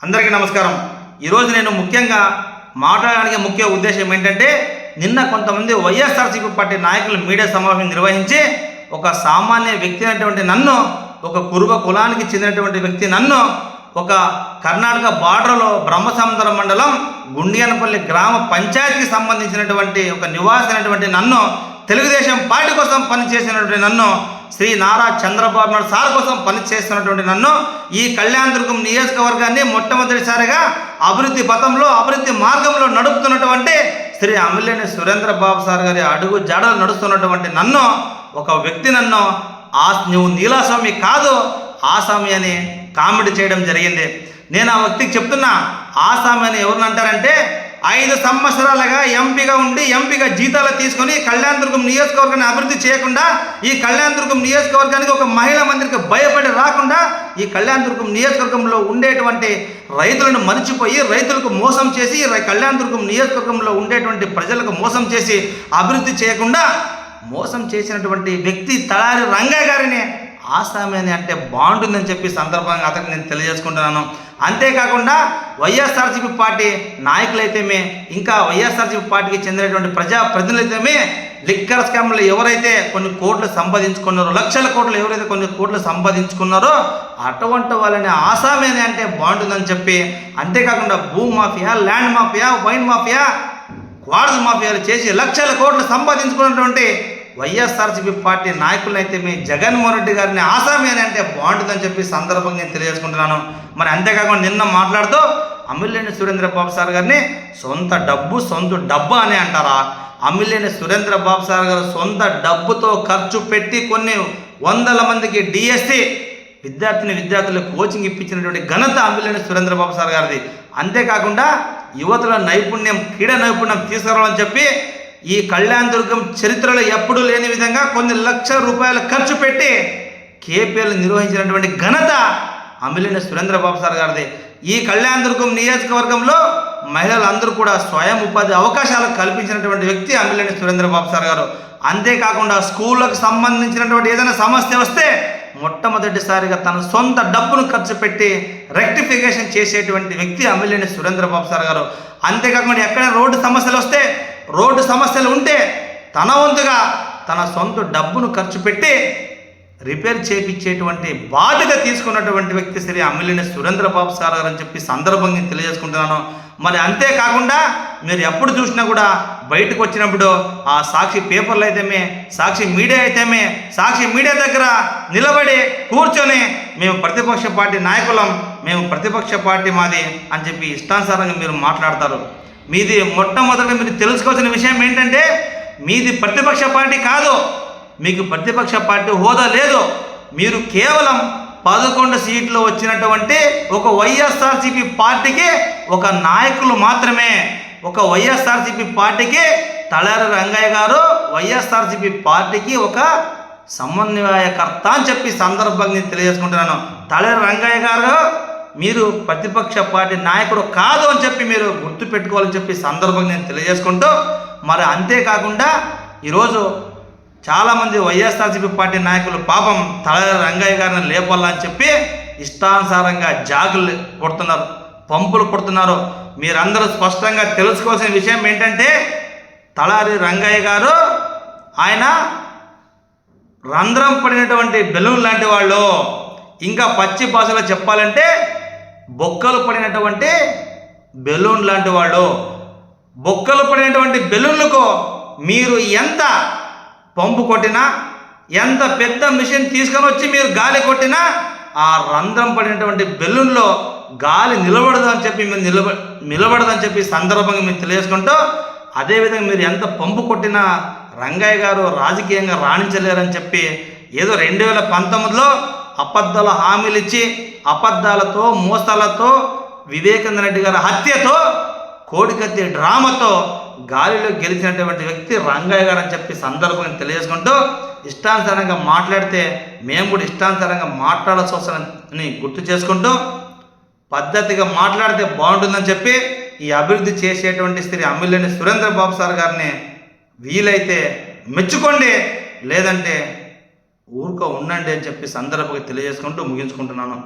అందరికీ నమస్కారం. ఈరోజు నేను ముఖ్యంగా మాట్లాడడానికి ముఖ్య ఉద్దేశం ఏంటంటే నిన్న కొంతమంది వైఎస్ఆర్సీపీ పార్టీ నాయకులు మీడియా సమావేశం నిర్వహించి ఒక సామాన్య వ్యక్తి అయినటువంటి నన్ను ఒక కురువ కులానికి చెందినటువంటి వ్యక్తి నన్ను ఒక కర్ణాటక బార్డర్లో బ్రహ్మసముద్రం మండలం గుండియనపల్లి గ్రామ పంచాయతీకి సంబంధించినటువంటి ఒక నివాసైనటువంటి అయినటువంటి నన్ను తెలుగుదేశం పార్టీ కోసం పనిచేసినటువంటి నన్ను శ్రీ నారా చంద్రబాబు నాయుడు సార్ కోసం పనిచేస్తున్నటువంటి నన్ను ఈ కళ్యాణదుర్గం నియోజకవర్గాన్ని మొట్టమొదటిసారిగా అభివృద్ధి పథంలో అభివృద్ధి మార్గంలో నడుపుతున్నటువంటి శ్రీ అమలేని సురేంద్ర బాబు సార్ గారి అడుగు జాడలు నడుస్తున్నటువంటి నన్ను ఒక వ్యక్తి నన్ను ఆ నువ్వు నీలాస్వామి కాదు ఆసామి అని కామెడీ చేయడం జరిగింది. నేను ఆ వ్యక్తికి చెప్తున్నా ఆసామి అని ఎవరిని అంటారంటే ఐదు సంవత్సరాలుగా ఎంపీగా ఉండి ఎంపీగా జీతాలు తీసుకొని కళ్యాణదుర్గం నియోజకవర్గాన్ని అభివృద్ధి చేయకుండా ఈ కళ్యాణదుర్గం నియోజకవర్గానికి ఒక మహిళా మందిరికి భయపడి రాకుండా ఈ కళ్యాణదుర్గం నియోజకవర్గంలో ఉండేటువంటి రైతులను మరిచిపోయి రైతులకు మోసం చేసి కళ్యాణదుర్గం నియోజకవర్గంలో ఉండేటువంటి ప్రజలకు మోసం చేసి అభివృద్ధి చేయకుండా మోసం చేసినటువంటి వ్యక్తి తలారి రంగయ్య గారిని ఆసామి అని అంటే బాగుంటుందని చెప్పి సందర్భంగా అతనికి నేను తెలియజేసుకుంటున్నాను. అంతేకాకుండా వైఎస్ఆర్సీపీ పార్టీ నాయకులైతేమే ఇంకా వైఎస్ఆర్సీపీ పార్టీకి చెందినటువంటి ప్రజా ప్రతినిధులైతేమే లిక్కర్ స్కామ్లు ఎవరైతే కొన్ని కోట్లు సంపాదించుకున్నారో లక్షల కోట్లు ఎవరైతే కొన్ని కోట్లు సంపాదించుకున్నారో అటువంటి వాళ్ళని ఆసామి అని అంటే బాగుంటుందని చెప్పి అంతేకాకుండా భూ mafia land mafia wine mafia quartz మాఫియాలు చేసి లక్షల కోట్లు సంపాదించుకున్నటువంటి వైఎస్ఆర్సీపీ పార్టీ నాయకులనైతే మీ జగన్మోహన్ రెడ్డి గారిని ఆసామి అని అంటే బాగుంటుందని చెప్పి సందర్భంగా నేను తెలియజేసుకుంటున్నాను. మరి అంతేకాకుండా నిన్న మాట్లాడుతూ అమిలేని సురేంద్ర బాబు సార్ గారిని సొంత డబ్బు సొంత డబ్బు అని అంటారా? అమిలేని సురేంద్ర బాబు సార్ గారు సొంత డబ్బుతో ఖర్చు పెట్టి కొన్ని వందల మందికి డిఎస్సి విద్యార్థిని విద్యార్థులకు కోచింగ్ ఇప్పించినటువంటి ఘనత అంబిలేని సురేంద్రబాబు సార్ గారిది. అంతేకాకుండా యువతల నైపుణ్యం క్రీడా నైపుణ్యం తీసుకురావాలని చెప్పి ఈ కళ్యాణ్ దుర్గం చరిత్రలో ఎప్పుడూ లేని విధంగా కొన్ని లక్షల రూపాయలు ఖర్చు పెట్టి కేపీఎల్ నిర్వహించినటువంటి ఘనత అమిలిన సురేంద్రబాబు సార్ గారిది. ఈ కళ్యాణ దుర్గం నియోజకవర్గంలో మహిళలందరూ కూడా స్వయం ఉపాధి అవకాశాలు కల్పించినటువంటి వ్యక్తి అమిలిని సురేంద్రబాబు సార్ గారు. అంతేకాకుండా స్కూళ్ళకు సంబంధించినటువంటి ఏదైనా సమస్య వస్తే మొట్టమొదటిసారిగా తన సొంత డబ్బును ఖర్చు పెట్టి రెక్టిఫికేషన్ చేసేటువంటి వ్యక్తి అమిలిని సురేంద్రబాబు సార్ గారు. అంతేకాకుండా ఎక్కడ రోడ్డు సమస్యలు వస్తే రోడ్డు సమస్యలు ఉంటే తన వంతుగా తన సొంత డబ్బును ఖర్చు పెట్టి రిపేర్ చేపించేటువంటి బాధ్యత తీసుకున్నటువంటి వ్యక్తి శ్రీ అమ్మిలిని సురేంద్రబాబు సార్ గారు అని చెప్పి సందర్భంగా తెలియజేసుకుంటున్నాను. మరి అంతేకాకుండా మీరు ఎప్పుడు చూసినా కూడా బయటకు వచ్చినప్పుడు ఆ సాక్షి పేపర్లు అయితేమే సాక్షి మీడియా అయితేమే సాక్షి మీడియా దగ్గర నిలబడి కూర్చొని మేము ప్రతిపక్ష పార్టీ నాయకులం మేము ప్రతిపక్ష పార్టీ మాది అని చెప్పి ఇష్టానుసారంగా మీరు మాట్లాడతారు. మీది మొట్టమొదటిగా మీరు తెలుసుకోవాల్సిన విషయం ఏంటంటే మీది ప్రతిపక్ష పార్టీ కాదు. మీకు ప్రతిపక్ష పార్టీ హోదా లేదు. మీరు కేవలం పదకొండు సీట్లు వచ్చినటువంటి ఒక వైఎస్ఆర్సీపీ పార్టీకి ఒక నాయకులు మాత్రమే. ఒక వైఎస్ఆర్సీపీ పార్టీకి తలారి రంగయ్య గారు వైఎస్ఆర్సీపీ పార్టీకి ఒక సమన్వయకర్త అని చెప్పి సందర్భంగా నేను తెలియజేసుకుంటున్నాను. తలారి రంగయ్య గారు మీరు ప్రతిపక్ష పార్టీ నాయకుడు కాదు అని చెప్పి మీరు గుర్తు పెట్టుకోవాలని చెప్పి సందర్భంగా నేను తెలియజేసుకుంటూ మరి అంతేకాకుండా ఈరోజు చాలామంది వైఎస్ఆర్సీపీ పార్టీ నాయకులు పాపం తల రంగయ్య గారిని లేపాలని చెప్పి ఇష్టానుసారంగా జాగులు కొడుతున్నారు పంపులు కొడుతున్నారు. మీరందరూ స్పష్టంగా తెలుసుకోవాల్సిన విషయం ఏంటంటే తలారి రంగయ్య గారు ఆయన రంధ్రం పడినటువంటి బెలూన్ లాంటి వాళ్ళు. ఇంకా పచ్చి భాషలో చెప్పాలంటే బొక్కలు పడినటువంటి బెలూన్ లాంటి వాళ్ళు. బొక్కలు పడినటువంటి బెలూన్లకు మీరు ఎంత పంపు కొట్టినా ఎంత పెద్ద మిషన్ తీసుకొని వచ్చి మీరు గాలి కొట్టినా ఆ రంధ్రం పడినటువంటి బెలూన్లో గాలి నిలబడదు అని చెప్పి మీరు నిలబ నిలబడదని చెప్పి సందర్భంగా మీరు తెలియజేసుకుంటూ అదేవిధంగా మీరు ఎంత పంపు కొట్టినా రంగయ్య గారు రాజకీయంగా రాణించలేరని చెప్పి ఏదో రెండు వేల పంతొమ్మిదిలో అబద్ధాల హామీలు ఇచ్చి అబద్ధాలతో మోసాలతో వివేకానంద రెడ్డి గారి హత్యతో కోడికత్తి డ్రామాతో గాలిలో గెలిచినటువంటి వ్యక్తి రంగయ్య గారు అని చెప్పి సందర్భంగా తెలియజేసుకుంటూ ఇష్టానుసారంగా మాట్లాడితే మేము కూడా ఇష్టానుసారంగా మాట్లాడాల్సి వస్తుందని గుర్తు చేసుకుంటూ పద్ధతిగా మాట్లాడితే బాగుంటుందని చెప్పి ఈ అభివృద్ధి చేసేటువంటి శ్రీ అమ్మిలేని సురేంద్ర బాబు సార్ గారిని వీలైతే మెచ్చుకోండి లేదంటే ఊరుకో ఉండండి అని చెప్పి సందర్భంగా తెలియజేసుకుంటూ ముగించుకుంటున్నాను.